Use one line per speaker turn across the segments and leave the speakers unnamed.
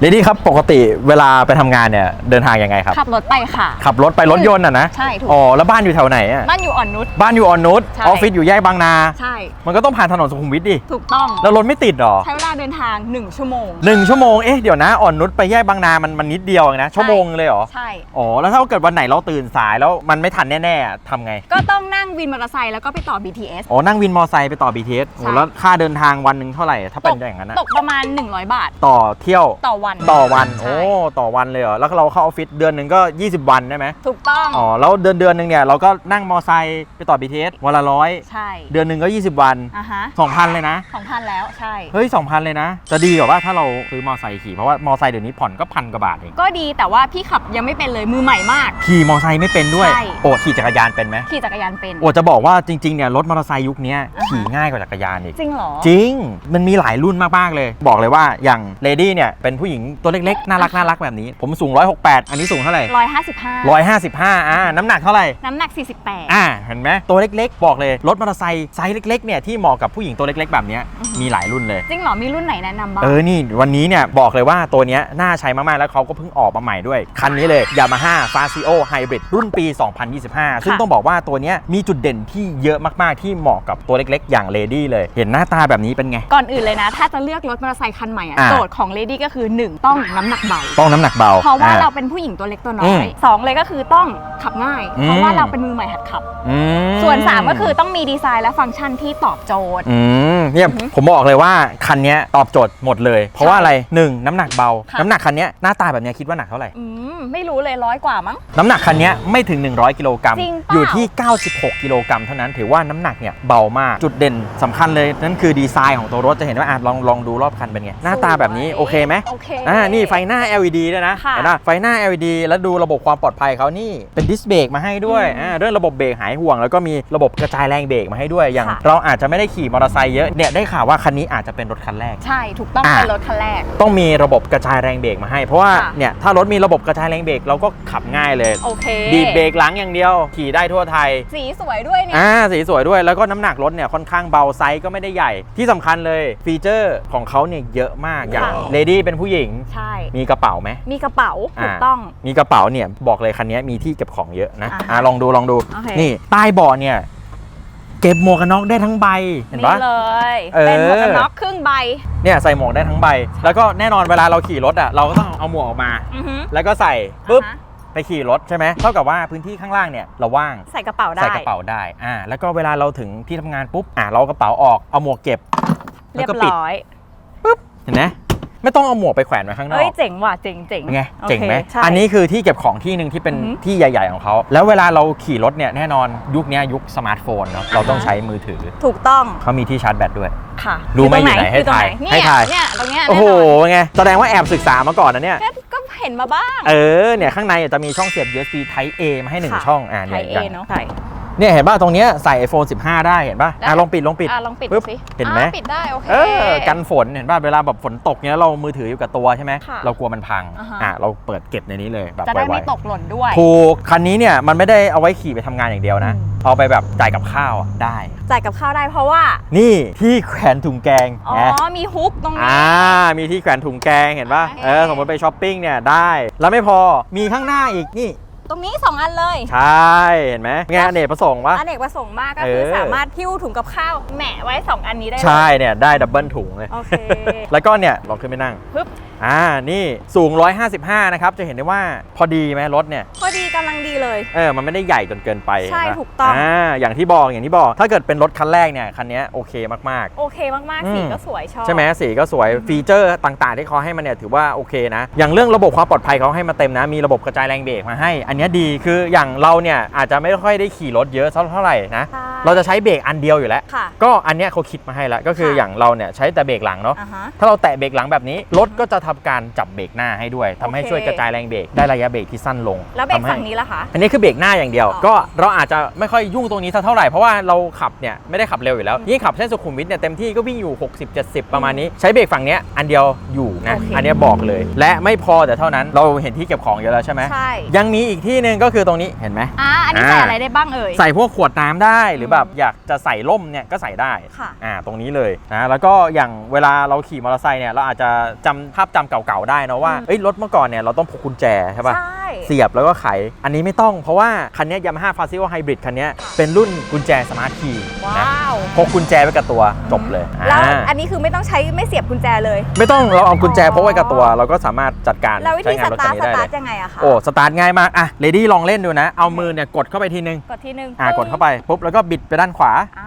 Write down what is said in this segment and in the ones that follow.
เลดี้ครับปกติเวลาไปทำงานเนี่ยเดินทางยังไงครับ
ขับรถไปค่ะ
ขับรถไปรถยนต์อะนะ
ใช่ถูก
อ๋อแล้วบ้านอยู่แถวไหนอะ
บ้านอยู่อ่อนนุช
บ้านอยู่ออนนุช
ใช่
ออฟฟิศอยู่แยกบางนา
ใช่
มันก็ต้องผ่านถนนสุขุมวิทดิ
ถูกต้อง
แล้วรถไม่ติดหรอ
ใช้เวลาเดินทาง 1 ชั่วโมง
หนึ่งชั่วโมงเอ๊ะเดี๋ยวนะอ่อนนุชไปแยกบางนามันมันนิดเดียวเองนะชั่วโมงเลยเหรอ
ใช่
อ๋อแล้วถ้าเกิดวันไหนเราตื่นสายแล้วมันไม่ทันแน่ๆอะทำไง
ก็ต้องนั่งวินมอเตอร์ไซค์แล้วก็ไปต่อ BTS
อ๋อนั่งวินมอไซค์ไปต่อ BTS โอ้
ใช่
แล้วค่าเดินทางวันหนึ่งเท่าไหร่ถ้า
ต
เป็น
ก
อย่างนั้นอะ
ตกประมาณ 100 บาท
ต่อเที่ยว
ต่อวัน
ต่อวัน
ใช่
โอ้ต่อวันเลยเหรอแล้วเราเข้าออฟฟิศเดือนหนึ่งก็ 20 วันได้ไหม
ถูกต้อง
อ๋อแล้วเดือนเดือนหนึ่งเนี่ยเราก็นั่งมอไซค์ไปต่อ BTS วันละร้อย
ใช่
เดือนหนึ่งก็ 20 วัน
อะฮะ
2,000 เลยนะ
ของพันแล้วใช่
เฮ้ย 2,000 เลยนะ จะดีกว่าว่าถ้าเราซื้อมอไซค์ขี่เพราะว่ามอไซค์เดี๋ยวนี้ผ่อนก็พันกว่าบาทเอง
ก็ดีแต่ว่าพี่ขับยังไม่เป็นเลยมือใหม่มาก
ขี่มอไซค์ไม่เป็นด้วย
ใช่
โอ้ขี่จักรยานเป็นไหม
ขี่จักรยานเป็น
โอ้จะบอกว่าจริงๆเนี่ยรถมอเตอร์ไซค์ยุคเนี้ย
อ่าฮะ
ขี่ง่ายกว่าจักรยานอีก
จริงเหรอ
จริง มันมีหลายรุ่นมาก ๆ เลย บอกเลยว่าอย่างเลดี้เนี่ยเป็นผู้หญิงตัวเล็กๆ น่ารักน่ารักแบบนี้ ผมสูง 168 อันนี้สูงเท่าไหร่
155
155 อ่า น้ำหนักเท่าไหร่
น้ำหนัก 48
อ่า เห็นไหมตัวเล็กๆ บอกเลย รถมอเตอร์ไซค์ไซส์เล็กๆ เนี่ยที่เหมาะกับผู้หญิงตัวเล็กๆ แบบเนี้ย
อือฮึ
มีหลายรุ่นเลย
จริงเหรอ มีรุ่นไหนแนะนำบ้าง
เออ นี่วันนี้เนี่ยบอกเลยว่าตัวเนี้ยน่าใช้มากๆ แล้วเขาก็เพิ่งออกมาใหม่ด้วย คันนี้เลย Yamaha f a z i o Hybrid รุ่นปี 2025 ซึ่งต้องบอกว่าตัวเนี้ยมีจุดเด่นที่เยอะมากๆ ที่เหมาะกับตัวเล็กๆ อย่าง Lady เลย เห็นหน้าตาแบบนี้เป็นไง
ก่อนอื่นเลยนะ ถ้าจะเลือกรถมอเตอร์ไซค์คันใหม่อะ
อ่า
โจทย์ของเลดี้ก็คือ1ต้องน้ำหนักเบา
ต้องน้ำหนักเบา
เพราะว่า
อ่
เราเป็นผู้หญิงตัวเล็กตัวน้
อื
อ
ม
ยสองเลยก็คือต้องขับง่าย
อืม
เพราะว่าเราเป็นมือใหม่หัดขับ
อืม
ส่วน 3 ก็คือต้องมีดีไซน์และฟังก์ชันที่ตอบโจทย์
อืมเนี่ย
อือฮึ
ผมบอกเลยว่าคันเนี้ยตอบโจทย์หมดเลย เพราะว่าอะไร1น้ำหนักเบา
ค่ะ
น้ำหนักคันเนี้ยหน้าตาแบบเนี้ยคิดว่าหนักเท่าไหร่
อืม ไม่รู้เลยร้อยกว่ามั้ง
น้ำหนักคันเนี้ยไม่ถึง 100 กิโลกรัม
จริงเปล่า
อยู่ที่ 96 กิโลกรัมเท่านั้นถือว่าน้ำหนักเนี่ยเบามากจุดเด่นสำคัญเลย นั่นคือดีไซน์ของตัวรถจะเห็นว่าอะลองลองดูรอบคันเป็นไง หน้าตาแบบนี้โอเคไหม
โอเค
อ่านี่ไฟหน้า LED ด้วยนะ
ค่ะ
เห็นปะไฟหน้า LED แล้วดูระบบความปลอดภัยเขานี่เป็นดิสเบรกมาให้ด้วย
อืม
อ่าเรื่องระบบเบรกหายห่วง แล้วก็มีระบบกระจายแรงเบรกมาให้ด้วยอย่าง
ค่ะ
เราอาจจะไม่ได้ขี่มอเตอร์ไซค์เยอะเนี่ยได้ข่าวว่าคันนี้อาจจะเป็นรถคันแรก
ใช่ถูกต้อง
อ่า
เป็นรถคันแรก
ต้องมีระบบกระจายแรงเบรกมาให้ เพราะว่า
ค่ะ
เนี่ยถ้ารถมีระบบกระจายแรงเบรกเราก็ขับง่ายเลย
โอเค
ดีดเบรกหลังอย่างเดียว ขี่ได้ทั่วไทย
สีสวยด้วยเนี่ย
อ่าสีสวยด้วยแล้วก็น้ำหนักรถเนี่ยค่อนข้างเบาไซส์ก็ไม่ได้ใหญ่ ที่สำคัญเลยฟีเจอร์ของเขาเนี่ยเยอะมากอย่าง
ค่ะ
เลดี้เป็นผู้หญิง
ใช่
มีกระเป๋าไหม
มีกระเป๋าถูก
อ่า
ต้อง
มีกระเป๋าเนี่ยบอกเลยคันนี้มีที่เก็บของเยอะนะ
อ่า
อ่าลองดูลองดู
โอเค
นี่ใต้เบาะเนี่ย เก็บหมวกกันน็อกได้ทั้งใบเห็นปะ
นี่เลย
เออ
เป็นหมวกกันน็อกครึ่งใบ
เนี่ยใส่หมวกได้ทั้งใบ แล้วก็แน่นอนเวลาเราขี่รถอะเราก็ต้องเอาหมวกออกมา
อือฮึ
แล้วก็ใส่ปุ๊บ
อ่าฮะ
ไปขี่รถใช่ไหมเท่ากับว่าพื้นที่ข้างล่างเนี่ยเราว่าง
ใส่กระเป๋าได้
ใส่กระเป๋าได้ อ่า แล้วก็เวลาเราถึงที่ทำงานปุ๊บ อ่าเราเอากระเป๋าออก เอาหมวกเก็บ
เรียบ
แล้วก็ปิด
ร้อย
เห็นไหม ไม่ต้องเอาหมวกไปแขวนไว้ข้างนอ
เอ้ย
ก
เจ๋งว่ะเจ๋งเจ๋ง
เป็นไง
โอค
เจ๋งไหม
ใช่
อันนี้คือที่เก็บของที่หนึ่งที่เป็น
อือฮึ
ที่ใหญ่ ๆ ของเขาแล้วเวลาเราขี่รถเนี่ยแน่นอนยุคเนี้ยยุคสมาร์ทโฟนเนาะเราต้องใช้มือถือ
ถูกต้อง
เขามีที่ชาร์จแบตด้วย
ค่ะ
รู้ไหม
ตง
อยู่ไหนให้
ตรง
ถ่าย
เนี่ย
ให้ถ่าย
เนี่ยตรงเนี้ย
โอ้โห
แน่นอน
ไงแสดงว่าแอบศึกษามาก่อนนะเนี่ย
ก็ก็เห็นมาบ้าง
เออเนี่ยข้างในจะมีช่องเสียบ USB Type A มาให้หนึ่ง
ค่ะ
ช่องอ่า
ไท
เนี่ย
ยเอ
อย่าง
เนาะใช่
เนี่ยเห็นป่ะตรงเนี้ยใส่ iPhone 15 ได้เห็นป่ะ
ได้
อะลองปิดลองปิด
อะลองปิด
ปึ๊บ
สิ
เห็นไหม
อะปิดได้โอเค
เออกันฝนเห็นป่ะเวลาแบบฝนตกเนี้ยเรามือถืออยู่กับตัวใช่ไหม
ค่ะ
เรากลัวมันพัง
อ่าฮะ
อะเราเปิดเก็บในนี้เลยแบบ
จะได้
ไว
ไม่ตกหล่นด้วย
ๆถูกคันนี้เนี่ยมันไม่ได้เอาไว้ขี่ไปทำงานอย่างเดียวนะ
อืม
เอาไปแบบจ่ายกับข้าวอะได้
จ่ายกับข้าวได้เพราะว่า
นี่ที่แขวนถุงแกง
อ๋อ
นะ
มีฮุกตรงนี้
อ่า มีที่แขวนถุงแกงเห็นป่ะ
โอเค
เออ สมมติไปช้อปปิ้งเนี่ยได้ แล้วไม่พอ มีข้างหน้าอีกนี่
ตรงนี้ 2 อันเลย
ใช่ เห็นไหมไงอเนกประสงค์วะ
อเนกประสงค์มากก็คือ
เออ
สามารถหิ้วถุงกับข้าวแหมะไว้ 2 อันนี้ได้เลย
ใช่เนี่ยได้ดับเบิลถุงเลย
โอเค
แล้วก็เนี่ยลองขึ้นไปนั่ง
ปึ๊บ
อ่า นี่สูง 155 นะครับ จะเห็นได้ว่าพอดีไหมรถเนี่ย
พอดีกำลังดีเลย
เออ มันไม่ได้ใหญ่จนเกินไป
ใช่
นะ
ถูกต้อง
อ่า อย่างที่บอก อย่างที่บอก ถ้าเกิดเป็นรถคันแรกเนี่ย คันเนี้ยโอเคมาก
โอเคมาก
อืม
ๆสีก็สวยชอบ
ๆใช่ไหมสีก็สวย ฟีเจอร์ต่าง ๆ ที่เขาให้มาเนี่ยถือว่าโอเคนะ อย่างเรื่องระบบความปลอดภัยเขาให้มาเต็มนะ มีระบบกระจายแรงเบรกมาให้ อันเนี้ยดี คืออย่างเราเนี่ยอาจจะไม่ค่อยได้ขี่รถเยอะสักเท่าไหร่นะ
ใช่
เราจะใช้เบรกอันเดียวอยู่แล้ว
ค่ะ
ก็อันเนี้ยเขาคิดมาให้แล้วก็คือ
ค่ะ
อย่างเราเนี่ยใช้แต่เบรกหลังเนาะ
อ่าฮะ
ถ้าเราแตะเบรกหลังแบบนี้ รถก็จะทำการจับเบรกหน้าให้ด้วยทำให้
โอเค
ช่วยกระจายแรงเบรกได้ระยะเบรกที่สั้นลง
แล้วเบรก
ทำให้
ฝั่งนี้ล่ะคะ
อันนี้คือเบรกหน้าอย่างเดียว
อ๋อ
ก็เราอาจจะไม่ค่อยยุ่งตรงนี้สักเท่าไหร่ เพราะว่าเราขับเนี่ยไม่ได้ขับเร็วอยู่แล้ว ยิ่งขับเส้นสุขุมวิทเนี่ยเต็มที่ก็วิ่งอยู่ 60 70 ประมาณนี้ ใช้เบรกฝั่งเนี้ยอันเดียวอยู่นะ
โอเค
อันเนี้ยบอกเลย และไม่พอแต่เท่านั้น เราเห็นที่เก็บของเยอะแล้วใช่ไหม
ใช่
ยังมีอีกที่หนึ่งก็คือตรงนี้ เห็นไหม
อ่าอันนี้
อ่า
ใส่อะไรได้บ้างเอ่ย
ใส่พวกขวดน้ำได้หรือแบบอยากจะใส่ล่มเนี่ยก็ใส่ได้
ค่ะ
อ่าตรงนี้เลยนะแล้วก็อย่างเวลาเราขี่มอเตอร์ไซค์เนี่ยเราอาจจะจำภาพจำเก่าๆได้นะว่า
อืม
เอ้ยรถเมื่อก่อนเนี่ยเราต้องพกกุญแจใช่ป่ะ
ใช่
เสียบแล้วก็ไข อันนี้ไม่ต้องเพราะว่าคันเนี้ยามาฮ่าฟาซิโอไฮบริดคันเนี้ยเป็นรุ่นกุญแจสมาร์ทคีย์นะ
ว้าว
พกกุญแจไว้กับตัวจบเลย
แล้ว
อ่า
อันนี้คือไม่ต้องใช้ไม่เสียบกุญแจเลย
ไม่ต้องเราเอากุญแจ
อ๋อ
พกไว้กับตัว เราก็สามารถจัดการ
แล้ววิ
ใช้
ธี
งา
ส
นรถ
ตา
คัน
ร์ท
นี้
ส
ได้
ตา
เล
ร์ท
ย
ยังไงอะคะ
โอ้สตาร์ทง่ายมากอะเลดี้ลองเล่นดูนะ เอามือเนี่ยกดเข้าไปทีนึง
กดทีนึง
อ่ากดเข้าไปปุ๊บแล้วก็บิดไปด้านขวา
อ่า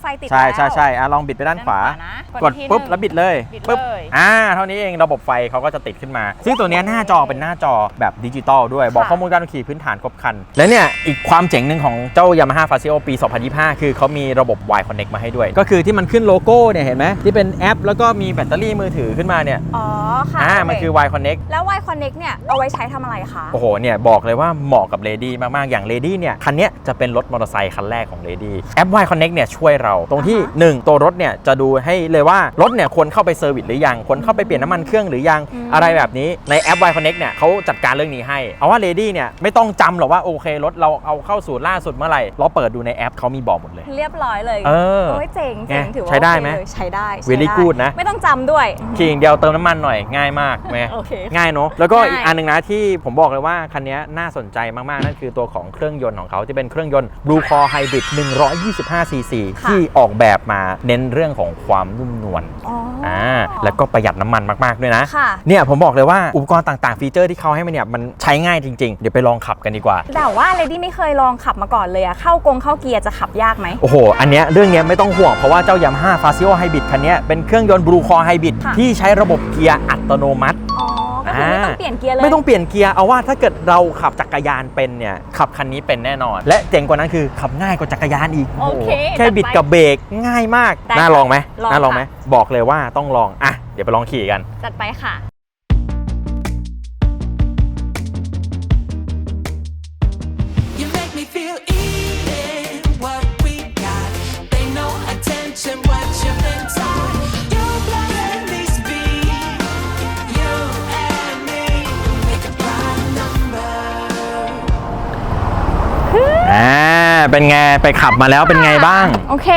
ไฟติด
ใช่
แล้ว
ใช่ใช่อะลองบิดไปด้านขวา
นะ
กด
ที
ปุ๊บ
หนึ่ง
แล้วบิดเลย
บิด
ปุ๊บ
เลย
อ่าเท่านี้เองระบบไฟเขาก็จะติดขึ้นมา ซึ่งตัวเนี้ยหน้าจอเป็นหน้าจอแบบดิจิตอลด้วยบอก
ค่ะ
ข้อมูลการขี่พื้นฐานครบครัน และเนี่ยอีกความเจ๋งหนึ่งของเจ้า Yamaha f a s i o ปี 2025 คือเขามีระบบ Y Connect มาให้ด้วย ก็คือที่มันขึ้นโลโก้เนี่ยเห็นไหมที่เป็นแอป แล้วก็มีแบตเตอรี่มือถือขึ้นมาเนี่ย
อ๋อค่ะ
อ่า
โเมั
นคือ Y Connect
แล้ว Y Connect เนี่ยเอาไว้ใช้ทำอะไรคะ
โอ้โห เนี่ย บอกเลยว่าเหมาะกับเลดี้มาก ๆ อย่างเลดี้เนี่ย คันเนี้ยจะเป็นรถมอเตอร์ไซค์คันแรกของเลดี้แอป Y Connect เนี่ยช่วยเรา ตรงที่
อ่าฮะ
1ตัวรถเนี่ยจะดูให้เลยว่ารถเนี่ยควรเข้าไปเซอร์วิสหรือยังควรเข้าไปเปลี่ยนน้ำมันเครื่องหรือยัง
อืม
อะไรแบบนี้ในแอป Y Connect เนี่ยเขาจัดการเรื่องนี้ให้เอาว่าเลดี้เนี่ยไม่ต้องจำหรอกว่าโอเครถเราเอาเข้าสู่ล่าสุดเมื่อไหร่เราเปิดดูในแอปเขามีบอกหมดเลย
เรียบร้อยเลย
เออ
โอ้ยเจ๋งเจ๋ง
ไง
ถือว่า
ใช้ได้ไหม
โอเคเลยใช้ได้ใช้
Very
ได้
good นะ
ไม่ต้องจำด้วย
ขี่อย่างเดียวเติมน้ำมันหน่อยง่ายมากไหม
โอเค
ง่ายเนอะแล้วก็
ง่าย
อีกอันหนึ่งนะที่ผมบอกเลยว่าคันนี้น่าสนใจมากๆนั่นคือตัวของเครื่องยนต์ของเขาที่เป็นเครื่องยนต์ Blue Core Hybrid 125 cc
ค่ะ
ที่ออกแบบมาเน้นเรื่องของความนุ่มนวล
อ๋ออ
อ่าแล้วก็ประหยัดน้ำมันมากๆด้วยนะ
ค่ะ
เนี่ยผมบอกเลยว่าอุปกรณ์ต่างๆ ฟีเจอร์ที่เขาให้มาเนี่ยมันใช้ง่ายจริง ๆ เดี๋ยวไปลองขับกันดีกว่า
แต่ว่าเลดี้ไม่เคยลองขับมาก่อนเลยอะเข้ากงเข้าเกียร์จะขับยากไหม
โอ้โห อันเนี้ยเรื่องเนี้ยไม่ต้องห่วง เพราะว่าเจ้า Yamaha f a s i o Hybrid คันเนี้ยเป็นเครื่องยนต์ Blue Core Hybrid
ค่ะ
ที่ใช้ระบบเกียร์อัตโนมัติ
อ๋อก็ คือไม่ต้องเปลี่ยนเกียร์เลย
ไม่ต้องเปลี่ยนเกียร์เอาว่าถ้าเกิดเราขับจักรยานเป็นเนี่ยขับคันนี้เป็นแน่นอน และเจ๋งกว่านั้นคือขับง่ายกว่าจักรยานอีก
โอเค
หแค่
จัดไป
บิดกับเบรกง่ายมาก
ได้
น่าลองไหม
ลอง
น่าลองไหม
ค่ะ
บอกเลยว่าต้องลองอะเดี๋ยวไปลองขี่กัน
จัดไปค่ะ
เป็นไงไปขับมาแล้วเป็นไงบ้าง
โอเค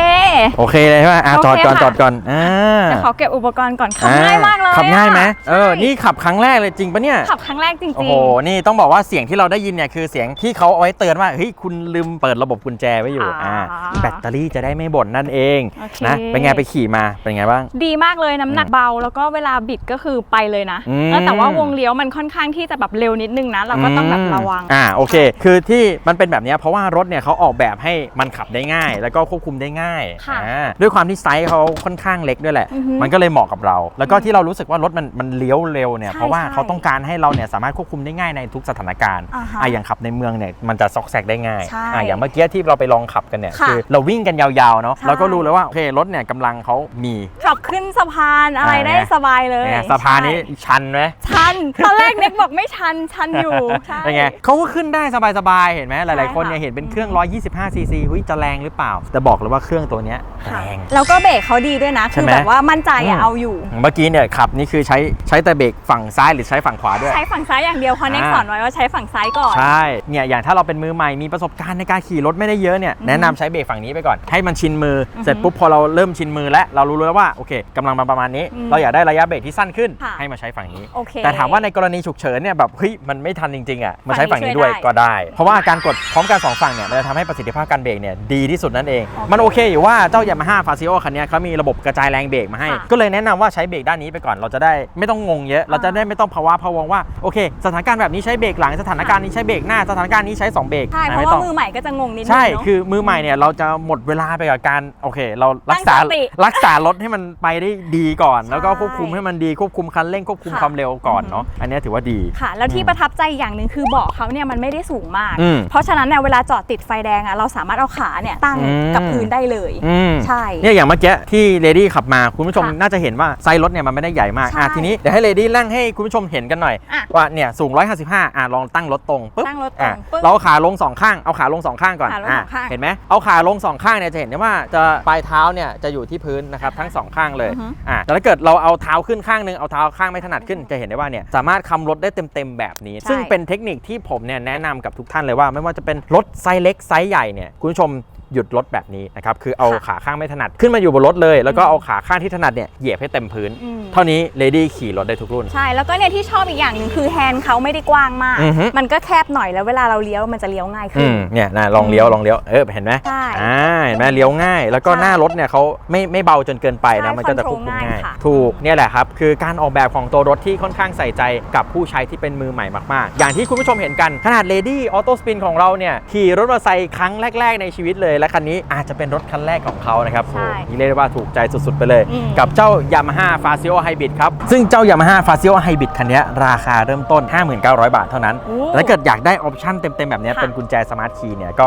โอเคเลยใช่ไหมอะ
โอ
จอด
เค
ก่อน
ค่ะ
จอดก่อนอ่า
เดี๋ยวขอเก็บอุปกรณ์ก่อนขับง่ายมากเลย
ขับง่ายไหม
อะ
เออ
ใช่
นี่ขับครั้งแรกเลยจริงปะเนี่ย
ขับครั้งแรกจริงๆ
โอ้โห นี่ต้องบอกว่าเสียงที่เราได้ยินเนี่ยคือเสียงที่เขาเอาไว้เตือนว่า เฮ้ย คุณลืมเปิดระบบกุญแจไว้อยู่
อ่า
อ่าแบตเตอรี่จะได้ไม่บ่นนั่นเอง
โอเค
นะ เป็นไงไปขี่มา เป็นไงบ้าง
ดีมากเลยน้ำหนักเบา แล้วก็เวลาบิดก็คือไปเลยนะ
อืม
เออแต่ว่าวงเลี้ยวมันค่อนข้างที่จะแบบเร็วนิดนึงนะ เราก็ต้องแบบระวัง
อ่า โอเค คือที่มันเป็นแบบเนี้ยเพราะว่ารถเนี่ยเขาออกแบบให้มันขับได้ง่าย แล้วก็ควบคุมได้ง่าย
ค่ะ
อ่าด้วยความที่ไซส์เขาค่อนข้างเล็กด้วยแหละ
อือฮึ
มันก็เลยเหมาะกับเรา แล้วก็ที่เรารู้สึกว่ารถมันมันเลี้ยวเร็วเนี่ย
ใช่
เพราะว่า
ใช่
เขาต้องการให้เราเนี่ยสามารถควบคุมได้ง่ายในทุกสถานการณ์
อ่าฮะ
อะอย่างขับในเมืองเนี่ยมันจะซอกแซกได้ง่าย
ใช่
อะอย่างเมื่อกี้ที่เราไปลองขับกันเนี่ย
ค่ะ
คือเราวิ่งกันยาวๆเนาะ
ใช่
เราก็รู้เลยว่าโอเครถเนี่ยกำลังเขามี
ขับขึ้นสะพานอะไร
อ่า
ได้สบายเลย
เนี่ยสะพานนี้
ใช่
ชันไหม
ชันตอนแรกเน็กบอกไม่ชันชันอยู่ ใช่
เป็นไงเขาก็ขึ้นได้สบายๆ เห็นไหมหลายๆ คนเนี่ย
ค่ะ
เห็นเป็นเครื่อง125 ซีซีหุ้ยจะแรงหรือเปล่า แต่บอกเลยว่าเครื่องตัวเนี้ยแร
ค่ะ
ง
แล้วก็เบรกเขาดีด้วยนะ
ใช่
คือ
ไหม
แบบว่ามั่นใจ
อื
อะ
ม
เอาอยู่
เมื่อกี้เนี่ยขับนี่คือใช้ใช้แต่เบรกฝั่งซ้ายหรือใช้ฝั่งขวาด้วย
ใช้ฝั่งซ้ายอย่างเดียวเพราะเน็ก
อ่า
สอนไว้ว่าใช้ฝั่งซ้ายก่อน
ใช่ เนี่ยอย่างถ้าเราเป็นมือใหม่มีประสบการณ์ในการขี่รถไม่ได้เยอะเนี่ยแนะนำใช้เบรกฝั่งนี้ไปก่อน ให้มันชินมืออ
อฮึ
เสร็จปุ๊บพอเราเริ่มชินมือแล้วเรารู้แล้วว่าโอเคกำลังมาประมาณนี้
อืม
เราอยากได้ระยะเบรกที่สั้นขึ้น
ค่ะ
ให้มาใช้ฝั่งนี้
โอเค
แต่ถามว่าในกรณีฉุกเฉินเนี่ยแบบเฮ้ยมันไม่ทันจริงๆอะมาใช้
ฝั่
ฝั่ง
งนี้
นี้ด้วย
ช่วยได้
ก็ได้ เพราะว่าการกดพร้อมกันสองฝั่งเนี่ยมันจะทำให้ประสิทธิภาพการเบรกเนี่ยดีที่สุดนั่นเอง
โอเค
มันโอเคอยู่ว่าเจ้า Yamaha f a s i o คันเนี้ยเขามีระบบกระจายแรงเบรกมาให้
ค่ะ
ก็เลยแนะนำว่าใช้เบรกด้านนี้ไปก่อน เราจะได้ไม่ต้องงงเยอะ เราจะได้ไม่ต้องภาวะพะวงว่าโอเค สถานการณ์แบบนี้ใช้เบรกหลังสถานการณ์นี้ใช้เบรกหน้าสถานการณ์นี้ใช้สองเบรก
ใช่เพ
ไม่
ราะว่า
ต้อง
มือใหม่ก็จะงงนิดนึง
ใช่
เนอะ
คือมือใหม่เนี่ยเราจะหมดเวลาไปกับการโอเค เรารักษา
ตั้งสติ
รักษารถให้มันไปได้ดีก่อน แล้วก็
ใช่
ควบคุมให้มันดีควบคุมคันเร่งควบคุม
ค่ะ
ความเร็วก่อน
อือฮึ
เนาะอันเนี้ยถือว่าดี
ค่ะ แล้วที่
อืม
ประทับใจอย่างหนึ่งคือเบาะเขาเนี่ยมันไม่ได้สูงมาก
อืม
เพราะฉะนั้นเนี่ยเวลาจอดติดไฟแดงอะเราสามารถเอาขาเนี่ยตั้ง
อืม
กับพื้นได้เลย
อืม
ใช่
เนี่ยอย่างเมื่อกี้ที่เลดี้ขับมาคุณผู้ชม
ค่ะ
น่าจะเห็นว่าไซส์รถเนี่ยมันไม่ได้ใหญ่มาก
ใช่
อะทีนี้เดี๋ยวให้เลดี้นั่งให้คุณผู้ชมเห็นกันหน่อย
อะ
ว่าเนี่ยสูง 155อะลองตั้งรถตรงปุ๊บ
ตั้งรถตรง
อะ
ปึ๊บ
เราเอาขาลงสองข้างเอาขาลงสองข้างก่อน
ขาลง
อะ
สองข้าง
เห็นไหมเอาขาลงสองข้างเนี่ยจะเห็นได้ว่าจะปลายเท้าเนี่ยจะอยู่ที่พื้นนะครับทั้งสองข้างเลย
อือฮึ
อะแต่ถ้าเกิดเราเอาเท้าขึ้นข้างหนึงเอาเท้าข้างไม่ถนัดขึ้นจะเห็นได้ว่าเนี่ยสามารถคำรถได้เต็มๆแบบนี้
ใช่
ซึ่งเป็นเทคนิคที่ผมเนี่ยแนะนำกับทุกท่านเลยว่า ไม่ว่าจะเป็นรถไซส์เล็กไซส์ใหญ่ญ่เนี่ยคุณผู้ชม หยุดรถแบบนี้นะครับคือเอา
ค่ะ
ขาข้างไม่ถนัดขึ้นมาอยู่บนรถเลย แล้วก็เอาขาข้างที่ถนัดเนี่ยเหยียบให้เต็มพื้น
อืม
เท่านี้เลดี้ขี่รถได้ทุกรุ่น
ใช่แล้วก็เนี่ยที่ชอบอีกอย่างหนึ่งคือแฮนด์เขาไม่ได้กว้างมาก
อือฮึ
มันก็แคบหน่อยแล้วเวลาเราเลี้ยวมันจะเลี้ยวง่าย
อื
ขึ้น
มเนี่ยนะลองเลี้ยวลองเลี้ยวเออเห็นไหม
ใช่
อ่าเห็นไหมเลี้ยวง่าย แล้วก็
ใช่
หน้ารถเนี่ยเขาไม่ไม่เบาจนเกินไปนะ
ใช่
มันก็จะควบคุม
control ง่าย
ง่าย
ค่ะ
ถูกเนี่ยแหละครับคือการออกแบบของตัวรถที่ค่อนข้างใส่ใจกับผู้ใช้ที่เป็นมือใหม่มากๆ อย่างที่คุณผู้ชมเห็นกันขนาด Lady Auto Spin ของเราเนี่ยขี่รถมอเตอร์ไซค์ครั้งแรก ๆ ในชีวิตเลยและคันนี้อาจจะเป็นรถคันแรกของเขานะครับ
ใช่
โอ้นี่เรียกได้ว่าถูกใจสุดๆไปเลย
อืม
กับเจ้า Yamaha Fazio Hybrid ครับ ซึ่งเจ้า Yamaha Fazio Hybrid คันนี้ราคาเริ่มต้น 59,000 บาทเท่านั้น
โอ้
และเกิดอยากได้ออปชั่นเต็ม ๆ แบบเนี้ย
ค่ะ
เป็นกุญแจสมาร์ทคีย์เนี่ยก็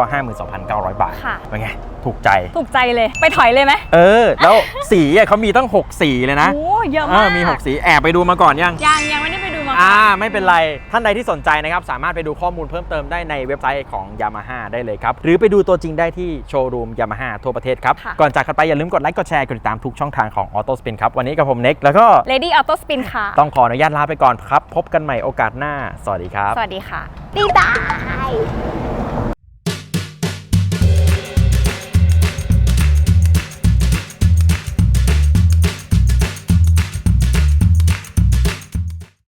52,900 บาท
ค่ะ
เป็นไง ถูกใจ
ถูกใจเลยไปถอยเลยไหม
เออ แล้วสีอะเขามีตั้ง 6 สีเลยนะ
โอ้เยอะ
เอ
มา
อกมี 6 สีแอบไปดูมาก่อนยัง
ยังยังไม่ได้ไปดูมา
อ่า
ก่อน
ไม่เป็นไร ท่านใดที่สนใจนะครับสามารถไปดูข้อมูลเพิ่มเติมได้ในเว็บไซต์ของ Yamaha ได้เลยครับ หรือไปดูตัวจริงได้ที่โชว์รูม Yamaha ทั่วประเทศครับ
ค่ะ
ก่อนจากกันไปอย่าลืมกดไลค์กดแชร์กดติดตามทุกช่องทางของ Auto Spin ครับ วันนี้กับผมเน็กแล้วก็
Lady Auto Spin ค่ะ
ต้องขออนุญาตลาไปก่อนครับ พบกันใหม่โอกาสหน้า สวัสดีครับ
สวัสดีค่ะบ๊ายบาย